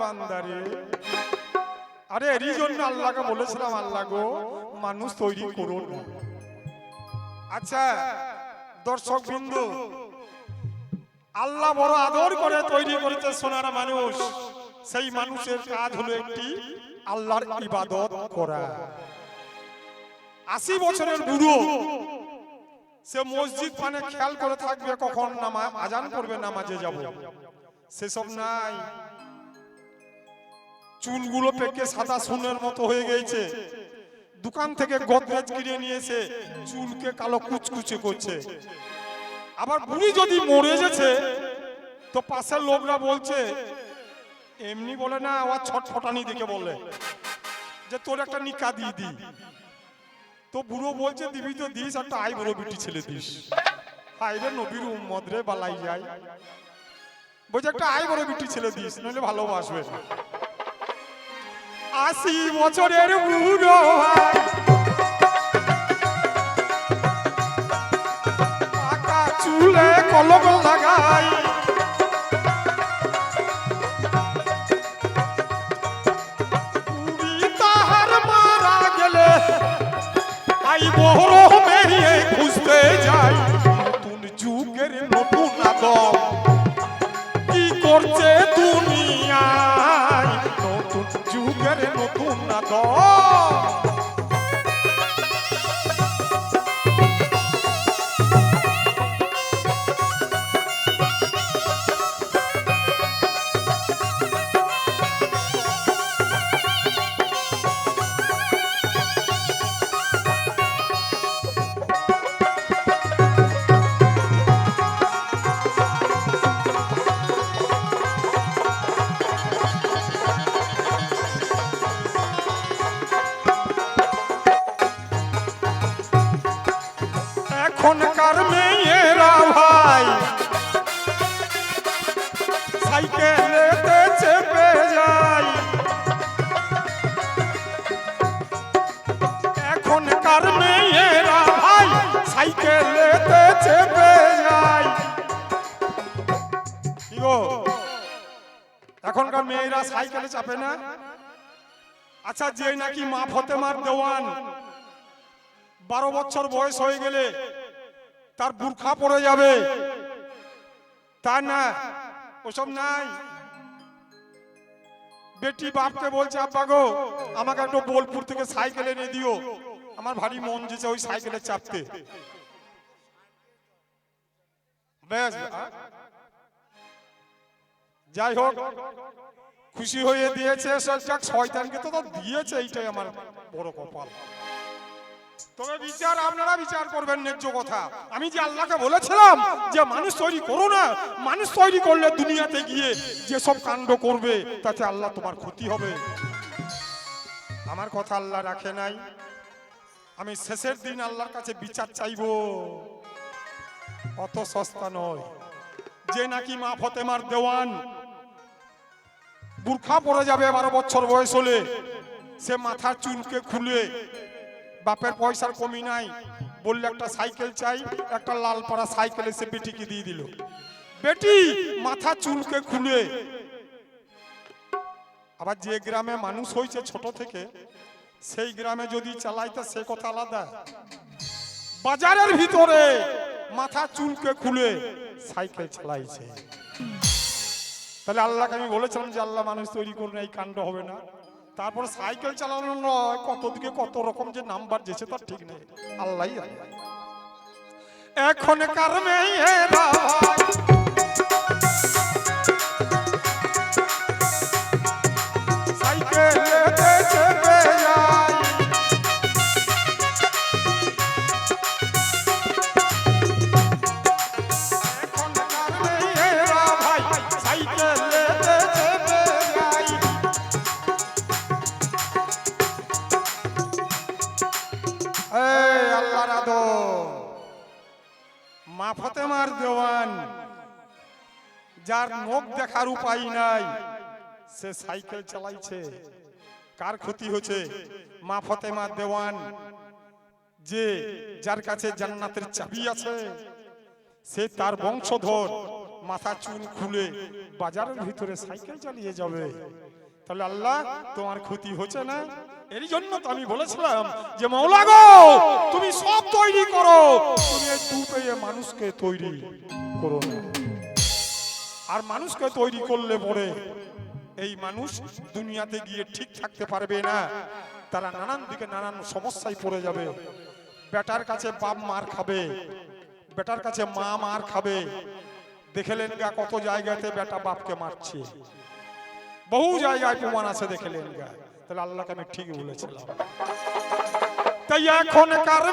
বান্দারে। আরে, এরই জন্য আল্লাহকে বলেছিলাম আল্লাহ গো মানুষ তৈরি আচ্ছা দর্শক বিন্দু, আল্লাহ বড় আদর করে তৈরি করেছে সোনার মানুষ। সেই মানুষের কাজ হলো একটি আল্লাহর ইবাদত করা। আশি বছরের বুড়ো, সে মসজিদ মানে খেয়াল করে থাকবে কখন নামা আজান করবে, নামাজে যাব। সেসব নাই। চুলগুলো পেকে সাদা সোনের মতো হয়ে গেছে। দোকান থেকে গোদরেজ কিনে নিয়েছে চুলকে কালো কুচকুচে করছে। আবার বুড়ি যদি মরে গেছে তো পাশের লোকরা বলছে, এমনি বলে না, আবার ছটফটানি দেখে বলে যে তোর একটা নিকা দিয়ে দি। তো বুড়ো বলছে, দিবি তো দিস, একটা আই বুড়ো বিটি ছেলে দিস। হাই রে নবীর উম্মদ রে, বালাই যায়। বলছে, একটা আই বড় বিটি ছেলে দিস, নইলে ভালোবাসবে। না আশি বছরের বুড়ো ভাই সাইকেলে চাপে না আচ্ছা যে নাকি মা ফতেমার দেওয়ান। বারো বছর বয়স হয়ে গেলে তার বুর্খা পড়ে যাবে। তা না, ওসব নাই। বেটি বাপকে বলছে, আব্বা গো, আমাকে একটু বোলপুর থেকে সাইকেল এনে দিও। আমার ভারী মন যেছে ওই সাইকেলে চাপতে। যাই হোক খুশি হয়ে দিয়েছে শয়তানকে তো দিয়েছে, এইটাই আমার বড় কপাল। তবে বিচার, আপনারা বিচার করবেন ন্যায্য কথা। আমি যে আল্লাহকে বলেছিলাম যে মানুষ তৈরি করো না, মানুষ তৈরি করলে দুনিয়াতে গিয়ে যে সব কাণ্ড করবে, তাতে আল্লাহ তোমার ক্ষতি হবে। আমার কথা আল্লাহ রাখে নাই। আমি শেষের দিন আল্লাহর কাছে বিচার চাইব। অত সস্তা নয়। যে নাকি মা ফতেমার দেওয়ান বুর্খা পড়ে যাবে বারো বছর বয়স হলে। সে মাথার চুলকে খুলে, বাপের পয়সার কমি নাই, বললে একটা সাইকেল চাই, একটা লাল পাড়া সাইকেল এসে বেটিকে দিয়ে দিল। বেটি মাথা চুলকে খুলে। আবার যে গ্রামে মানুষ হয়েছে ছোট থেকে, সেই গ্রামে যদি চালাইতে সে কথা আলাদা। বাজারের ভিতরে মাথা চুলকে খুলে সাইকেল চালাইছে। তাহলে আল্লাহকে আমি বলেছিলাম যে আল্লাহ মানুষ তৈরি করুন, এই কাণ্ড হবে না। তারপর সাইকেল চালানো নয় কত দিকে কত রকম যে নাম্বার যেছে তার ঠিক নেই। আল্লাহ। এখন মেয়েরা যার নখ দেখার উপায় নাই, সে সাইকেল চালাইছে। কার ক্ষতি হচ্ছে? মা ফতেমা দেওয়ান, যে যার কাছে জান্নাতের চাবি আছে, সে তার বংশধর মাথা চুল খুলে বাজারের ভিতরে সাইকেল চালিয়ে যাবে। তাহলে আল্লাহ, তোমার ক্ষতি হচ্ছে না? এর জন্য তো আমি বলেছিলাম যে, মৌলা গো, তুমি সব তৈরি করো। তুমি এই মানুষকে তৈরি করো না। আর মানুষকে তৈরি করলে পরে এই মানুষ দুনিয়াতে গিয়ে ঠিক থাকতে পারবে না। তারা নানান দিকে নানান সমস্যায় পড়ে যাবে। বেটার কাছে বাপ মার খাবে, বেটার কাছে মা মার খাবে। দেখেলেন গা কত জায়গাতে বেটা বাপকে মারছে। বহু জায়গায় প্রমাণ আছে দেখেলেন গা। তাহলে আল্লাহকে আমি ঠিক বলেছিলাম। তাই এখন কার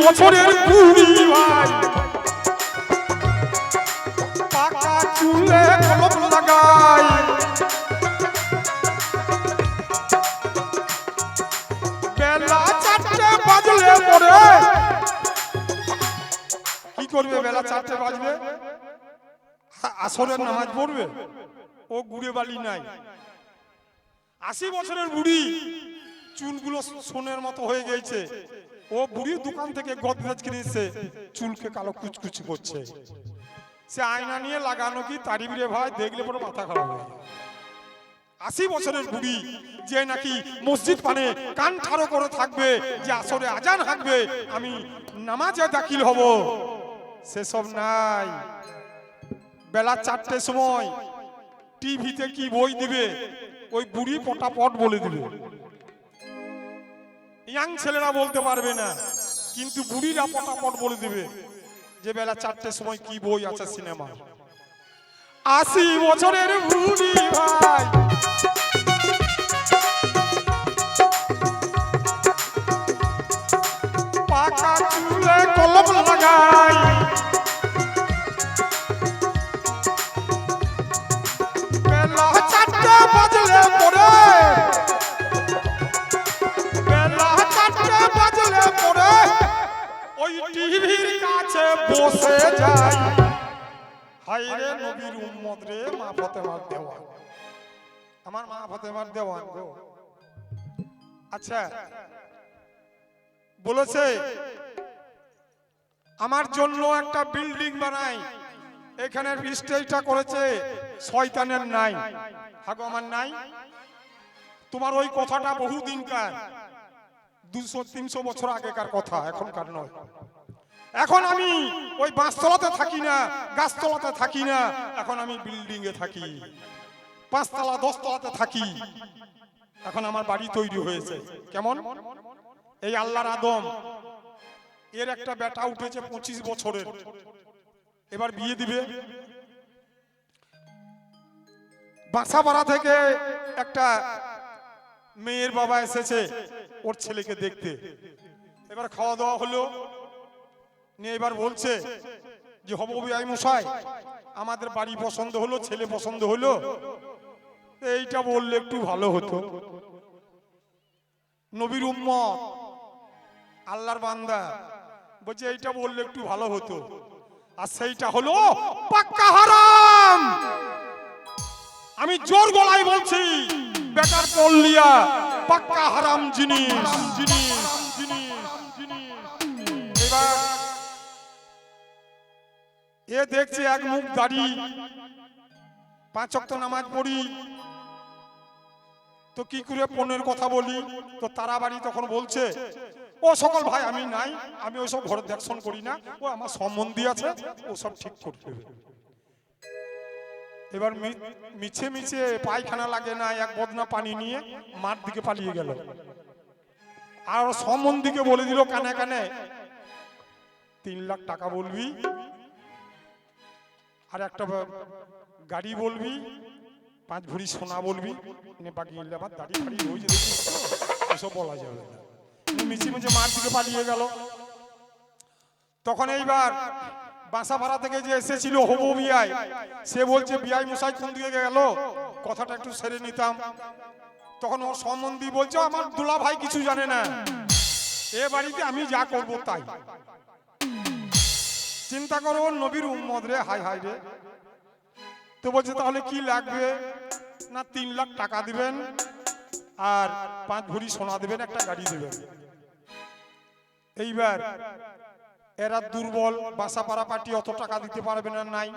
বছরের বুড়ি চুলে কলম লাগাই বেলা চারটে বাজলে পরে। কি করবে বেলা চারটে বাজবে? আসরের নামাজ পড়বে। ও গুড়ে বালি নাই। আশি বছরের বুড়ি, চুলগুলো সোনের মতো হয়ে গেছে। ও বুড়ির দোকান থেকে গদরেজ কিনেছে চুলকে কালো কুচকুচি করছে। সে আয়না নিয়ে লাগানো কি? তারিফ রে ভাই, দেখলে পরে মাথা খারাপ হয়ে আশি বছরের বুড়ি, যে নাকি মসজিদ পানে কান ঠাড়ো করে থাকবে, যে আসরে আজান হাঁকবে, আমি নামাজে দাখিল হব। সেসব নাই। বেলা চারটের সময় টিভিতে কি বই দিবে, ওই বুড়ি পটাপট বলে দিবে। ইয়াং ছেলেরা বলতে পারবে না। কিন্তু বুড়িরা পটাপট বলে দিবে যে, বেলা চারটের সময় কি বই আছে সিনেমা আশি বছরের বুড়ি ভাই। যাই হাই রে নবীর উম্মত রে মা ফতেমার দেওয়ান। আমার মা ফতেমার দেওয়ান গো। আচ্ছা বলেছে আমার জন্য একটা বিল্ডিং বানাই। এখানের স্টেজটা করেছে শয়তানের নাই। হাগো আমার নাই। তোমার ওই কথাটা বহু দিনকার দুশো তিনশো বছর আগেকার কথা এখনকার নয়। এখন আমি ওই বাঁশতলাতে থাকি না, গাছতলাতে থাকি না, এখন আমি বিল্ডিং এ থাকি। পাঁচতলা, দশতলাতে থাকি। এখন আমার বাড়ি তৈরি হয়েছে। কেমন? এই আল্লাহর আদম, এর একটা বেটা উঠেছে পঁচিশ বছরের। এবার বিয়ে দিবে। বাসাপাড়া থেকে একটা মেয়ের বাবা এসেছে ওর ছেলেকে দেখতে। এবার খাওয়া দাওয়া হলো। নিয়ে এবার বলছে যে, হব বিআই মশাই, আমাদের বাড়ি পছন্দ হলো, ছেলে পছন্দ হলো। এইটা বললে একটু ভালো হতো। নবীর উম্মত, আল্লাহর বান্দা, বলছে, এইটা বললে একটু ভালো হতো। আর সেইটা হলো পাক্কা হারাম। আমি জোর গলায় বলছি, বেকার পল্লিয়া, পাক্কা হারাম জিনিস। জিনিস জিনিস এ দেখছে এক মুখ দাড়ি। পাঁচ ওয়াক্ত নামাজ পড়ি। তো কি করে পণের কথা বলি? তো তারা বাড়ি তখন বলছে, ও সকল ভাই, আমি নাই, আমি ওইসব ঘরে দেখশন করি না। ও আমার সম্বন্ধী আছে, ও সব ঠিক করে দেবে। এবার মিছে মিছে পায়খানা লাগে না, এক বদনা পানি নিয়ে মাঠ দিকে পালিয়ে গেল। আর সম্বন্ধীকে বলে দিল কানে কানে, তিন লাখ টাকা বলবি আর একটা গাড়ি বলবি, পাঁচ ভরি সোনা বলবি বাকি এলে আমার দাড়ি ফাড়ি তো বলা যাবে না। মিছি মিছে মার দিকে পালিয়ে গেল। তখন এইবার বাসাপাড়া থেকে যে এসেছিল হবু বিয়াই সে বলছে বিয়াই মশাই, কোন দিকে গেল? কথাটা একটু সেরে নিতাম। তখন ওর সম্বন্ধী বলছে, আমার দুলা ভাই কিছু জানে না। এ বাড়িতে আমি যা করব তাই। চিন্তা করো, নবীর উম্মদ রে হাই হাই রে। তো বলছে, তাহলে কি লাগবে? না, তিন লাখ টাকা দিবেন আর পাঁচ ভরি সোনা দেবেন, একটা গাড়ি দেবেন। এইবার এরা দুর্বল, বাসাপাড়া পার্টি অত টাকা দিতে পারবে না, নাই।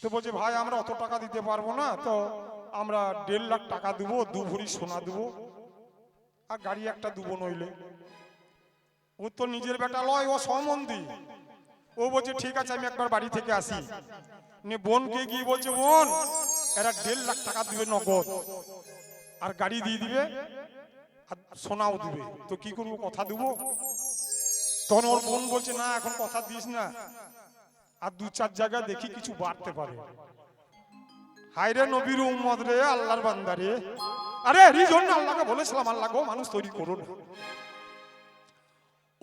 তো বলছে, ভাই, আমরা অত টাকা দিতে পারব না, তো আমরা দেড় লাখ টাকা দেবো, দু ভরি সোনা দেবো। আর গাড়ি একটা দেবো নইলে। ও তো নিজের বেটা লয়, ও সম্বন্ধী ও বলছে, ঠিক আছে, আমি একবার বাড়ি থেকে আসি। বোনকে গিয়ে বলছে, বোন, এরা দেড় লাখ টাকা দিবে নগদ। আর গাড়ি দিয়ে দিবে আর সোনাও দিবে। তো কি করব, কথা দেবো? তখন ওর বোন বলছে, না, এখন কথা দিস না। আর দু চার জায়গায় দেখি কিছু বাড়তে পারে। হাইরে নবীর উম্মদ রে, আল্লাহর বান্দারে আরে, এই জন্য আল্লাহকে বলেছিলাম, আল্লাহ মানুষ তৈরি করুন।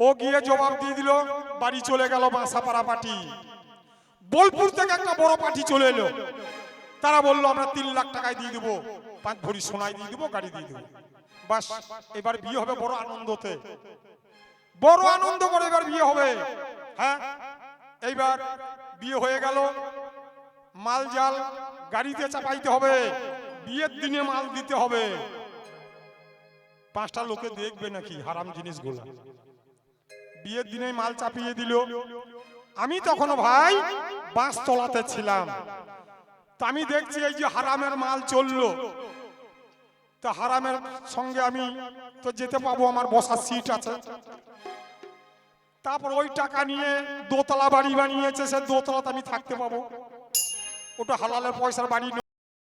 ও গিয়ে জবাব দিয়ে দিল বাড়ি চলে গেল বাঁসাপাড়া পার্টি বোলপুর থেকে একটা বড় পার্টি চলে এলো। তারা বলল, আমরা তিন লাখ টাকায় দিয়ে দেবো। পাঁচ ভরি সোনায় দিয়ে দেবো, গাড়ি দিয়ে দেবো। বাস, এবার বিয়ে হবে বড় আনন্দতে। বড় আনন্দ করে এবার বিয়ে হবে। হ্যাঁ? এইবার বিয়ে হয়ে গেল। মাল জাল গাড়িতে চাপাইতে হবে। বিয়ের দিনে মাল দিতে হবে। পাঁচটা লোকে দেখবে নাকি হারাম জিনিসগুলো। বিয়ের দিনে মাল চাপিয়ে দিল। আমি তখন ভাই বাঁশ তলাতে ছিলাম। তা আমি দেখছি এই যে হারামের মাল চলল। তা হারামের সঙ্গে আমি তো যেতে পাবো আমার বসার সিট আছে। তারপর ওই টাকা নিয়ে দোতলা বাড়ি বানিয়েছে সে দোতলাতে আমি থাকতে পাবো। ওটা হালালের পয়সার বাড়ি